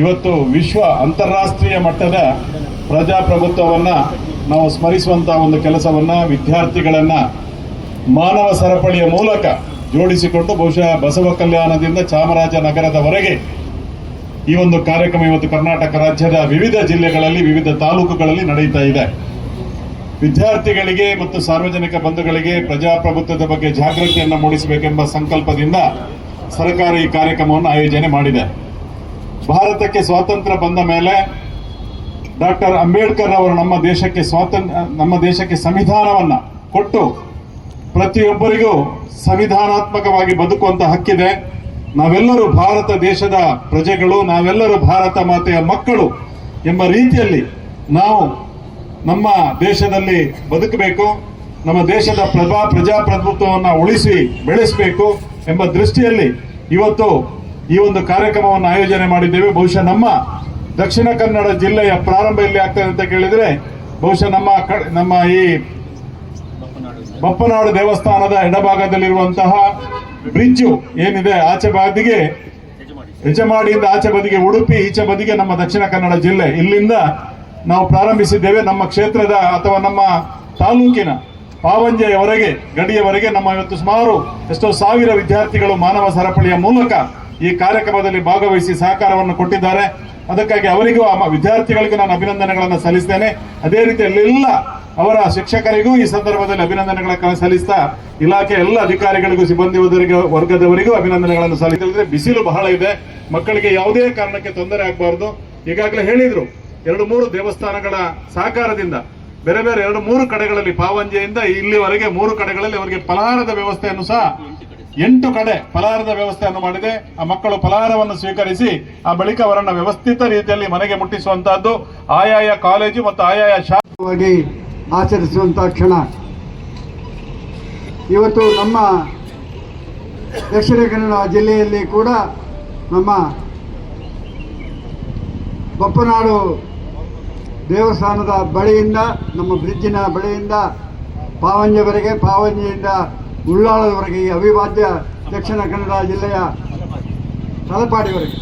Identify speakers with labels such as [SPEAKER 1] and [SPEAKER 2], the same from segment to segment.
[SPEAKER 1] ಇವತ್ತು ವಿಶ್ವ ಅಂತಾರಾಷ್ಟ್ರೀಯ ಮಟ್ಟದ ಪ್ರಜಾಪ್ರಭುತ್ವವನ್ನು ನಾವು ಸ್ಮರಿಸುವಂತಹ ಒಂದು ಕೆಲಸವನ್ನು ವಿದ್ಯಾರ್ಥಿಗಳನ್ನು ಮಾನವ ಸರಪಳಿಯ ಮೂಲಕ ಜೋಡಿಸಿಕೊಂಡು ಬಹುಶಃ ಬಸವ ಕಲ್ಯಾಣದಿಂದ ಚಾಮರಾಜನಗರದವರೆಗೆ ಈ ಒಂದು ಕಾರ್ಯಕ್ರಮ ಇವತ್ತು ಕರ್ನಾಟಕ ರಾಜ್ಯದ ವಿವಿಧ ಜಿಲ್ಲೆಗಳಲ್ಲಿ, ವಿವಿಧ ತಾಲೂಕುಗಳಲ್ಲಿ ನಡೆಯುತ್ತಾ ಇದೆ. ವಿದ್ಯಾರ್ಥಿಗಳಿಗೆ ಮತ್ತು ಸಾರ್ವಜನಿಕ ಬಂಧುಗಳಿಗೆ ಪ್ರಜಾಪ್ರಭುತ್ವದ ಬಗ್ಗೆ ಜಾಗೃತಿಯನ್ನು ಮೂಡಿಸಬೇಕೆಂಬ ಸಂಕಲ್ಪದಿಂದ ಸರ್ಕಾರ ಈ ಕಾರ್ಯಕ್ರಮವನ್ನು ಆಯೋಜನೆ ಮಾಡಿದೆ. ಭಾರತಕ್ಕೆ ಸ್ವಾತಂತ್ರ್ಯ ಬಂದ ಮೇಲೆ ಡಾಕ್ಟರ್ ಅಂಬೇಡ್ಕರ್ ಅವರು ನಮ್ಮ ದೇಶಕ್ಕೆ ಸ್ವಾತಂತ್ರ್ಯ ನಮ್ಮ ದೇಶಕ್ಕೆ ಸಂವಿಧಾನವನ್ನ ಕೊಟ್ಟು ಪ್ರತಿಯೊಬ್ಬರಿಗೂ ಸಂವಿಧಾನಾತ್ಮಕವಾಗಿ ಬದುಕುವಂತ ಹಕ್ಕಿದೆ. ನಾವೆಲ್ಲರೂ ಭಾರತ ದೇಶದ ಪ್ರಜೆಗಳು, ನಾವೆಲ್ಲರೂ ಭಾರತ ಮಾತೆಯ ಮಕ್ಕಳು ಎಂಬ ರೀತಿಯಲ್ಲಿ ನಾವು ನಮ್ಮ ದೇಶದಲ್ಲಿ ಬದುಕಬೇಕು, ನಮ್ಮ ದೇಶದ ಪ್ರಭಾ, ಪ್ರಜಾಪ್ರಭುತ್ವವನ್ನು ಉಳಿಸಿ ಬೆಳೆಸಬೇಕು ಎಂಬ ದೃಷ್ಟಿಯಲ್ಲಿ ಇವತ್ತು ಈ ಒಂದು ಕಾರ್ಯಕ್ರಮವನ್ನು ಆಯೋಜನೆ ಮಾಡಿದ್ದೇವೆ. ಬಹುಶಃ ನಮ್ಮ ದಕ್ಷಿಣ ಕನ್ನಡ ಜಿಲ್ಲೆಯ ಪ್ರಾರಂಭ ಎಲ್ಲಿ ಆಗ್ತದೆ ಅಂತ ಕೇಳಿದ್ರೆ, ಬಹುಶಃ ನಮ್ಮ ನಮ್ಮ ಈ ಬಪ್ಪನಾಡು ದೇವಸ್ಥಾನದ ಎಡಭಾಗದಲ್ಲಿರುವಂತಹ ಬ್ರಿಡ್ಜು ಏನಿದೆ, ಆಚೆ ಬದಿಗೆ ಯಜಮಾಡಿಯಿಂದ ಆಚೆ ಬದಿಗೆ ಉಡುಪಿ, ಈಚೆ ಬದಿಗೆ ನಮ್ಮ ದಕ್ಷಿಣ ಕನ್ನಡ ಜಿಲ್ಲೆ. ಇಲ್ಲಿಂದ ನಾವು ಪ್ರಾರಂಭಿಸಿದ್ದೇವೆ. ನಮ್ಮ ಕ್ಷೇತ್ರದ ಅಥವಾ ನಮ್ಮ ತಾಲೂಕಿನ ಪಾವಂಜೆಯವರೆಗೆ, ಗಡಿಯವರೆಗೆ ನಮ್ಮ ಇವತ್ತು ಸುಮಾರು ಎಷ್ಟೋ ಸಾವಿರ ವಿದ್ಯಾರ್ಥಿಗಳು ಮಾನವ ಸರಪಳಿಯ ಮೂಲಕ ಈ ಕಾರ್ಯಕ್ರಮದಲ್ಲಿ ಭಾಗವಹಿಸಿ ಸಹಕಾರವನ್ನು ಕೊಟ್ಟಿದ್ದಾರೆ. ಅದಕ್ಕಾಗಿ ಅವರಿಗೂ, ಆ ವಿದ್ಯಾರ್ಥಿಗಳಿಗೂ ನಾನು ಅಭಿನಂದನೆಗಳನ್ನು ಸಲ್ಲಿಸ್ತೇನೆ. ಅದೇ ರೀತಿ ಅಲ್ಲೆಲ್ಲ ಅವರ ಶಿಕ್ಷಕರಿಗೂ ಈ ಸಂದರ್ಭದಲ್ಲಿ ಅಭಿನಂದನೆಗಳನ್ನು ಸಲ್ಲಿಸ್ತಾ ಇಲಾಖೆ ಎಲ್ಲ ಅಧಿಕಾರಿಗಳಿಗೂ ಸಿಬ್ಬಂದಿ ವರ್ಗದವರಿಗೂ ಅಭಿನಂದನೆಗಳನ್ನು ಸಲ್ಲಿಸಿದ್ರೆ ಬಿಸಿಲು ಬಹಳ ಇದೆ. ಮಕ್ಕಳಿಗೆ ಯಾವುದೇ ಕಾರಣಕ್ಕೆ ತೊಂದರೆ ಆಗಬಾರದು. ಈಗಾಗಲೇ ಹೇಳಿದ್ರು, ಎರಡು ಮೂರು ದೇವಸ್ಥಾನಗಳ ಸಹಕಾರದಿಂದ ಬೇರೆ ಬೇರೆ ಎರಡು ಮೂರು ಕಡೆಗಳಲ್ಲಿ ಪಾವಂಜೆಯಿಂದ ಇಲ್ಲಿವರೆಗೆ ಮೂರು ಕಡೆಗಳಲ್ಲಿ ಅವರಿಗೆ ಫಲಹಾರದ ವ್ಯವಸ್ಥೆಯನ್ನು ಸಹ ಎಂಟು ಕಡೆ ಫಲಹಾರದ ವ್ಯವಸ್ಥೆಯನ್ನು ಮಾಡಿದೆ. ಆ ಮಕ್ಕಳು ಫಲಹಾರವನ್ನು ಸ್ವೀಕರಿಸಿ ಆ ಬಳಿಕ ಅವರನ್ನು ವ್ಯವಸ್ಥಿತ ರೀತಿಯಲ್ಲಿ ಮನೆಗೆ ಮುಟ್ಟಿಸುವಂತಹದ್ದು, ಆಯಾಯ ಕಾಲೇಜು ಮತ್ತು ಆಯಾಯ ಶಾ
[SPEAKER 2] ಆಚರಿಸುವಂತಹ ಕ್ಷಣ. ಇವತ್ತು ನಮ್ಮ ದಕ್ಷಿಣ ಕನ್ನಡ ಜಿಲ್ಲೆಯಲ್ಲಿ ಕೂಡ ನಮ್ಮ ಬಪ್ಪನಾಡು ದೇವಸ್ಥಾನದ ಬಳಿಯಿಂದ, ನಮ್ಮ ಬ್ರಿಡ್ಜಿನ ಬಳಿಯಿಂದ ಪಾವಂಜೆವರೆಗೆ ಪಾವಂಜೆಯಿಂದ ಉಳ್ಳಾಳದವರೆಗೆ ಈ ಅವಿಭಾಜ್ಯ ದಕ್ಷಿಣ ಕನ್ನಡ ಜಿಲ್ಲೆಯ ತಲಪಾಡಿವರೆಗೆ.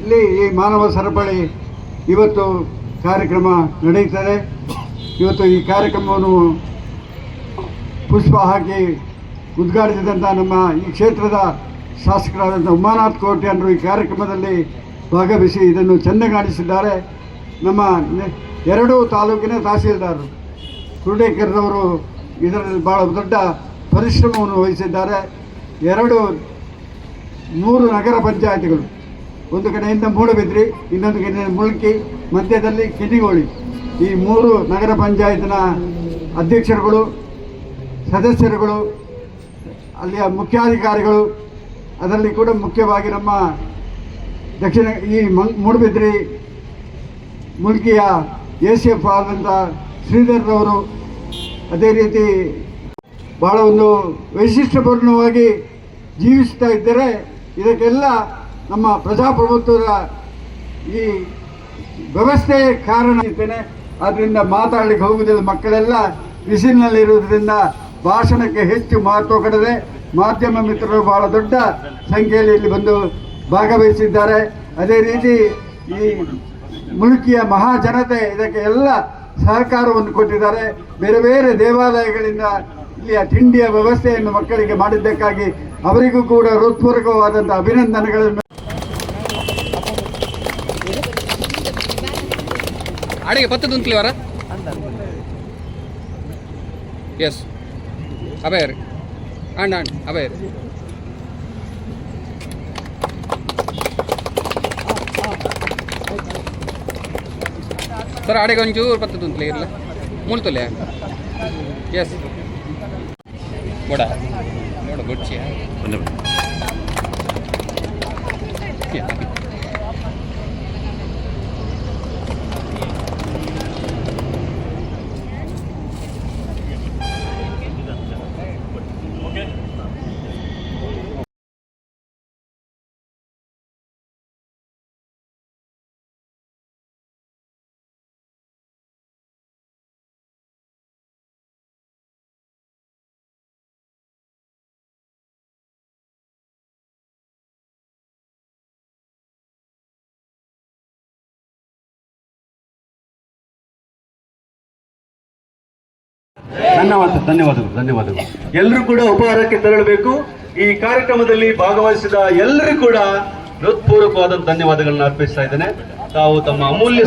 [SPEAKER 2] ಇಲ್ಲಿ ಈ ಮಾನವ ಸರಪಳಿ ಇವತ್ತು ಕಾರ್ಯಕ್ರಮ ನಡೆಯುತ್ತದೆ ಇವತ್ತು ಈ ಕಾರ್ಯಕ್ರಮವನ್ನು ಪುಷ್ಪ ಹಾಕಿ ಉದ್ಘಾಟಿಸಿದಂಥ ನಮ್ಮ ಈ ಕ್ಷೇತ್ರದ ಶಾಸಕರಾದಂಥ ಉಮಾನಾಥ್ ಕೋಟೆ ಕೋಟ್ಯಾನರು ಈ ಕಾರ್ಯಕ್ರಮದಲ್ಲಿ ಭಾಗವಹಿಸಿ ಇದನ್ನು ಚೆಂದಗಾಣಿಸಿದ್ದಾರೆ. ನಮ್ಮ ನೆ- ಎರಡೂ ತಾಲೂಕಿನ ತಹಸೀಲ್ದಾರರು. ಕುರುಡೇಕರ್ರವರು ಇದರಲ್ಲಿ ಭಾಳ ದೊಡ್ಡ ಪರಿಶ್ರಮವನ್ನು ವಹಿಸಿದ್ದಾರೆ. ಎರಡು, ಮೂರು ನಗರ ಪಂಚಾಯತಿಗಳು. ಒಂದು ಕಡೆಯಿಂದ ಮೂಡಬಿದ್ರಿ, ಇನ್ನೊಂದು ಕಡೆಯಿಂದ ಮುಳುಕಿ, ಮಧ್ಯದಲ್ಲಿ ಕಿನಿಗೋಳಿ. ಈ ಮೂರು ನಗರ ಪಂಚಾಯತಿನ ಅಧ್ಯಕ್ಷರುಗಳು, ಸದಸ್ಯರುಗಳು, ಅಲ್ಲಿಯ ಮುಖ್ಯಾಧಿಕಾರಿಗಳು ಅದರಲ್ಲಿ ಕೂಡ ಮುಖ್ಯವಾಗಿ ನಮ್ಮ ದಕ್ಷಿಣ ಈ ಮೂಡಬಿದ್ರಿ ಮುಲ್ಕಿಯ ಎ ಸಿ ಎಫ್ ಆದಂಥ ಶ್ರೀಧರ್ರವರು ಅದೇ ರೀತಿ ಬಹಳ ಒಂದು ವೈಶಿಷ್ಟ್ಯಪೂರ್ಣವಾಗಿ ಜೀವಿಸ್ತಾ ಇದ್ದರೆ ಇದಕ್ಕೆಲ್ಲ ನಮ್ಮ ಪ್ರಜಾಪ್ರಭುತ್ವದ ಈ ವ್ಯವಸ್ಥೆ ಕಾರಣ ಇದ್ದೇನೆ ಆದ್ದರಿಂದ ಮಾತಾಡಲಿಕ್ಕೆ ಹೋಗುವುದಿಲ್ಲ ಮಕ್ಕಳೆಲ್ಲ ಬಿಸಿಲಿನಲ್ಲಿರುವುದರಿಂದ ಭಾಷಣಕ್ಕೆ ಹೆಚ್ಚು ಮಹತ್ವ ಕೊಡದೆ ಮಾಧ್ಯಮ ಮಿತ್ರರು ಬಹಳ ದೊಡ್ಡ ಸಂಖ್ಯೆಯಲ್ಲಿ ಇಲ್ಲಿ ಬಂದು ಭಾಗವಹಿಸಿದ್ದಾರೆ. ಅದೇ ರೀತಿ ಈ ಮುಳುಕಿಯ ಮಹಾಜನತೆ ಇದಕ್ಕೆ ಎಲ್ಲ ಸಹಕಾರವನ್ನು ಕೊಟ್ಟಿದ್ದಾರೆ. ಬೇರೆ ಬೇರೆ ದೇವಾಲಯಗಳಿಂದ ಇಲ್ಲಿಯ ತಿಂಡಿಯ ವ್ಯವಸ್ಥೆಯನ್ನು ಮಕ್ಕಳಿಗೆ ಮಾಡಿದ್ದಕ್ಕಾಗಿ ಅವರಿಗೂ ಕೂಡ ಹೃತ್ಪೂರ್ವಕವಾದಂಥ ಅಭಿನಂದನೆಗಳನ್ನು.
[SPEAKER 3] ಅಡಿಗೆ ಪತ್ತದಂತಲಿವರ ಎಸ್ ಅಭಯ ರೀ ஆண்டான் அவர் ಸರ್ ಆಡೆಗೆ ಒಂಚೂರು ಬರ್ತದೆ ಅಂತಲೇ ಇರಲ್ಲ ಮೂಲ್ತಲೆ ಎಸ್ ನೋಡ ನೋಡ ಗೊಚ್ಚಿಯ
[SPEAKER 4] ಧನ್ಯವಾದ, ಧನ್ಯವಾದಗಳು ಧನ್ಯವಾದಗಳು. ಎಲ್ಲರೂ ಕೂಡ ಉಪಹಾರಕ್ಕೆ ತೆರಳಬೇಕು. ಈ ಕಾರ್ಯಕ್ರಮದಲ್ಲಿ ಭಾಗವಹಿಸಿದ ಎಲ್ಲರೂ ಕೂಡ ಹೃತ್ಪೂರ್ವಕವಾದ ಧನ್ಯವಾದಗಳನ್ನ ಅರ್ಪಿಸ್ತಾ ಇದ್ದೇನೆ. ತಾವು ತಮ್ಮ ಅಮೂಲ್ಯ